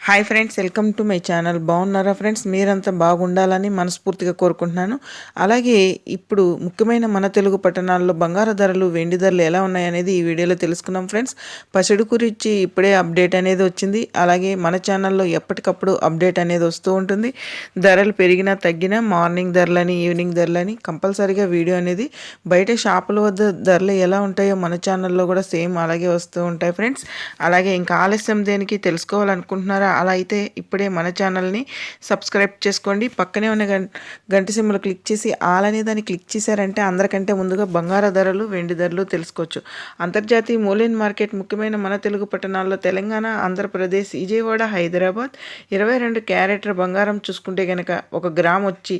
Hi friends welcome to my channel బాగున్నారా friends మీరంతా బాగుండాలని మనస్ఫూర్తిగా కోరుకుంటున్నాను. అలాగే ఇప్పుడు ముఖ్యమైన మన తెలుగు పట్టణాల్లో బంగారు ధరలు వెండి ధరలు ఎలా ఉన్నాయనేది ఈ వీడియోలో తెలుసుకున్నాం ఫ్రెండ్స్ పసిడి గురించి ఇప్పుడే అప్డేట్ అనేది వచ్చింది. అలాగే మన ఛానల్లో ఎప్పటికప్పుడు అప్డేట్ అనేది వస్తూ ఉంటుంది. ధరలు పెరిగినా తగ్గినా మార్నింగ్ ధరలని ఈవినింగ్ ధరలని కంపల్సరీగా వీడియో అనేది బయట షాపుల వద్ద ధరలు ఎలా ఉంటాయో మన ఛానల్లో కూడా సేమ్ అలాగే వస్తూ ఉంటాయి ఫ్రెండ్స్ అలాగే ఇంకా ఆలస్యం దేనికి తెలుసుకోవాలనుకుంటున్నారా అలా అయితే ఇప్పుడే మన ఛానల్ని సబ్స్క్రైబ్ చేసుకోండి. పక్కనే ఉన్న గంట సింబల్ క్లిక్ చేసి ఆల్ అనే దాన్ని క్లిక్ చేశారంటే అందరికంటే ముందుగా బంగార ధరలు వెండి ధరలు తెలుసుకోవచ్చు. అంతర్జాతీయ మూలైన్ మార్కెట్ ముఖ్యమైన మన తెలుగు పట్టణాల్లో తెలంగాణ ఆంధ్రప్రదేశ్ విజయవాడ హైదరాబాద్ ఇరవై రెండు క్యారెటర్ బంగారం చూసుకుంటే కనుక ఒక గ్రామ్ వచ్చి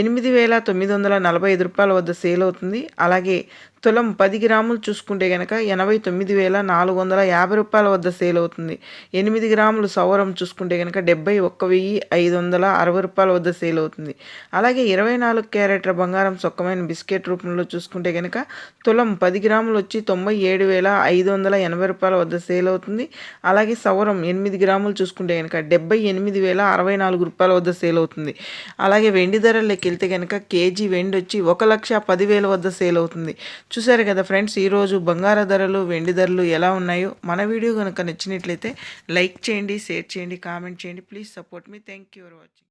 ఎనిమిది వేల తొమ్మిది వందల నలభై ఐదు రూపాయల వద్ద సేల్ అవుతుంది. అలాగే తులం పది గ్రాములు చూసుకుంటే కనుక ఎనభై తొమ్మిది వేల నాలుగు వందల యాభై రూపాయల వద్ద సేల్ అవుతుంది. ఎనిమిది గ్రాములు సౌరం చూసుకుంటే కనుక డెబ్బై ఒక్క వెయ్యి ఐదు వందల అరవై రూపాయల వద్ద సేల్ అవుతుంది. అలాగే ఇరవై నాలుగు క్యారెట్ల బంగారం సొక్కమైన బిస్కెట్ రూపంలో చూసుకుంటే కనుక తులం పది గ్రాములు వచ్చి తొంభై ఏడు వేల ఐదు వందల ఎనభై రూపాయల వద్ద సేల్ అవుతుంది. అలాగే సౌరం ఎనిమిది గ్రాములు చూసుకుంటే కనుక డెబ్బై ఎనిమిది వేల అరవై నాలుగు రూపాయల వద్ద సేల్ అవుతుంది. అలాగే వెండి ధరల్లోకి వెళ్తే కనుక కేజీ వెండి వచ్చి ఒక లక్ష పదివేల వద్ద సేల్ అవుతుంది. చూసారు కదా ఫ్రెండ్స్ ఈరోజు బంగార ధరలు వెండి ధరలు ఎలా ఉన్నాయో మన వీడియో కనుక నచ్చినట్లయితే లైక్ చేయండి షేర్ చేయండి కామెంట్ చేయండి. Please support me. Thank you for watching.